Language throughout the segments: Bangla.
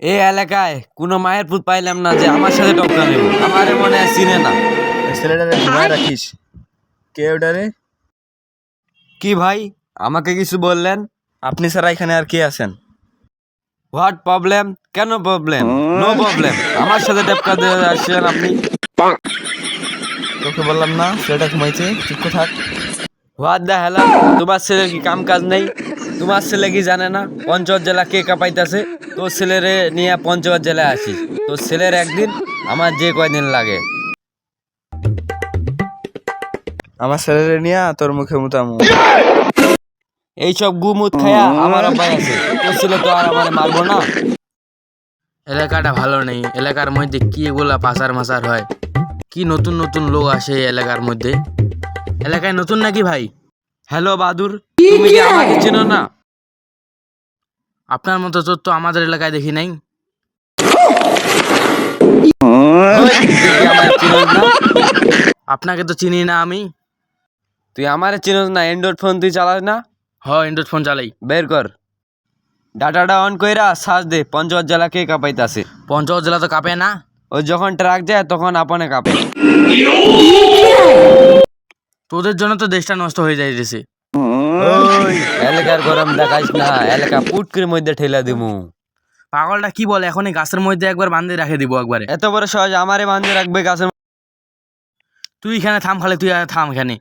এই এলাকায় কোনো মায়ের পুত পাইলাম না যে আমার সাথে টক্কা নেব। আমারে মনে হয় চিনে না। ছেলেটারে ঘুমায় রাখিস। কে ওটারে কি ভাই? আমাকে কিছু বললেন? আপনি ছাড়া এখানে আর কে আছেন? হোয়াট প্রবলেম কেন প্রবলেম নো প্রবলেম আমার সাথে টপকা দিয়ে আসছেন আপনি। তোকে বললাম না ছেলেটা ঘুমাইছে। চুপ থাক। হোয়াট হেলা তোমার ছেলের কি কাম কাজ নেই? তোমার ছেলে কি জানে না? পঞ্চগড় জেলা কে কাপাইতেছে? তোর ছেলেরে নিয়ে পঞ্চগড় জেলায় আসিস তোর ছেলের একদিন আমার যে কয়দিন লাগে। আমার ছেলেরে নিয়ে তোর মুখে মুতামু এইসব গুমুত খায়া আমার আব্বাই আছে। তোর ছেলে তো আর আমার মারবো না। এলাকাটা ভালো নেই। এলাকার মধ্যে কি এগুলা পাচার মাচার হয়? কি নতুন নতুন লোক আসে এলাকার মধ্যে? এলাকায় নতুন নাকি ভাই? হ্যালো বাদুর তুমি কি আমাকে চেনো না? আপনার মতো চোর তো আমাদের এলাকায় দেখি নাই। আপনাকে তো চিনি না আমি। তুই আমারে চিনোস না অ্যান্ড্রয়েড ফোন তুই চালাস না? হ অ্যান্ড্রয়েড ফোন চালাই। বের কর। ডাটাটা অন কইরা সার্চ দে পঞ্চগড় জেলা কে কাপাইতাছে। পঞ্চগড় জেলা তো কাঁপে না। ও যখন ট্রাক যায় তখন আপনে কাঁপে। তোদের জন্য তো দেশটা নষ্ট হয়ে যাইতেছে। ওই। এলাকার গরম দেখাইস না এলাকা পুটকির মধ্যে ঠেলা দিমু। পাগলটা কি বলে? এখন এই গাছের মধ্যে একবার বান্ধে রাখে দিব একবারে। এত বড় সহজ আমারে বান্ধে রাখবে গাছের তুই এখানে থাম খালে তুই আর থাম এখানে।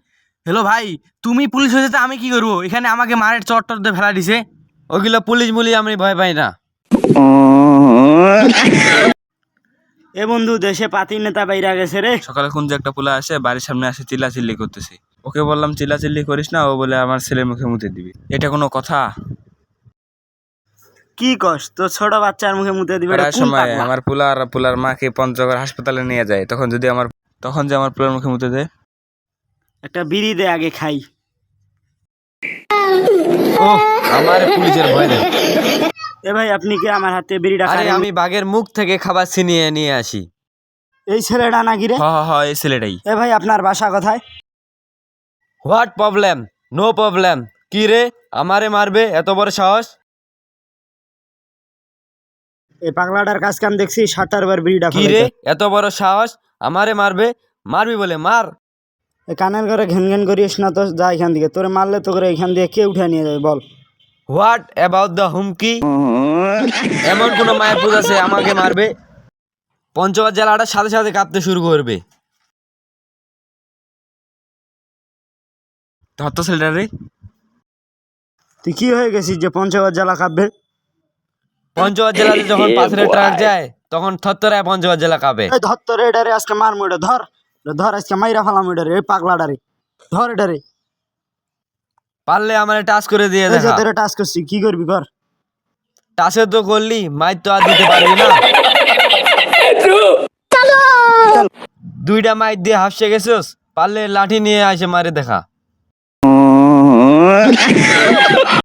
হ্যালো ভাই তুমি পুলিশ হয়েছে তো আমি কি করব? এখানে আমাকে মারের চট টট দিয়ে ফেলা দিছে। ওগুলো পুলিশ মুলি আমি ভয় পাই না। এ বন্ধু দেশে পাতি নেতা বাইরা গেছে রে। সকালে কোন যে একটা পোলা আসে বাড়ির সামনে আসে চিল্লাচিল্লি করতেছে। ওকে বললাম চিল্লাচিল্লি করিস না? ও বলে আমার ছেলের মুখে মুতে দিবি। এটা কোনো কথা? কি কস? তোর ছোট বাচ্চার মুখে মুতে দিবে? এটা প্রায় কোন সময় পাগলা? আমার পোলা আর পোলার মাকে পঞ্চগড় হাসপাতালে নিয়ে যায়। তখন যদি আমার তখন যে আমার পোলার মুখে মুতে দেয়। একটা বিড়ি দে আগে খাই। ও আমার পুলিশের ভয় দেয়। এ ভাই আপনি কি আমার হাতে বিড়িটা আরে খাবেন? আমি বাঘের মুখ থেকে খাবার ছিনিয়ে নিয়ে আসি। এই ছেলেটা নাকি রে হ হ হ এই ছেলেটাই। এ ভাই আপনার বাসা কোথায়? হোয়াট প্রবলেম নো প্রবলেম কি রে? আমারে মারবে? এত বড় সাহস? এই পাগলাটার কাজ কাম দেখছি ষাটটার বার বিড়িটা কি রে? এত বড় সাহস? আমারে মারবে? মারবি বলে? মার। কানের ঘরে ঘেন ঘেন করিস না তো যা এখান থেকে। তোরে মারলে তো করে এখান দিয়ে কে উঠে নিয়ে যাবে বল। হোয়াট অ্যাবাউট দ্য হুমকি? এমন কোন মায়ের পুজ আছে আমাকে মারবে। পঞ্চগড় জেলাটা সাথে সাথে কাঁপতে শুরু করবে। ধর তো ছেলেটা রে। তুই কি হয়ে গেছিস যে পঞ্চগড় জেলা কাঁপবে? পঞ্চগড় জেলাতে যখন পাথরের ট্রাক যায় তখন থরথরায় পঞ্চগড় জেলা কাঁপে তোর এটারে আজকে মারমু এটা ধর। ধর আজকে মাইরা ফেলাম এটারে এই পাগলাটারে ধর এটারে পারলে আমার টাচ করে দিয়ে দেখা। তোরে টাচ করছি কি করবি কর? টাচে তো করলি মাইর তো আর দিতে পারবি না। দুইটা মাইর দিয়ে হাসছে গেছিস পারলে লাঠি নিয়ে আসে মারে দেখা।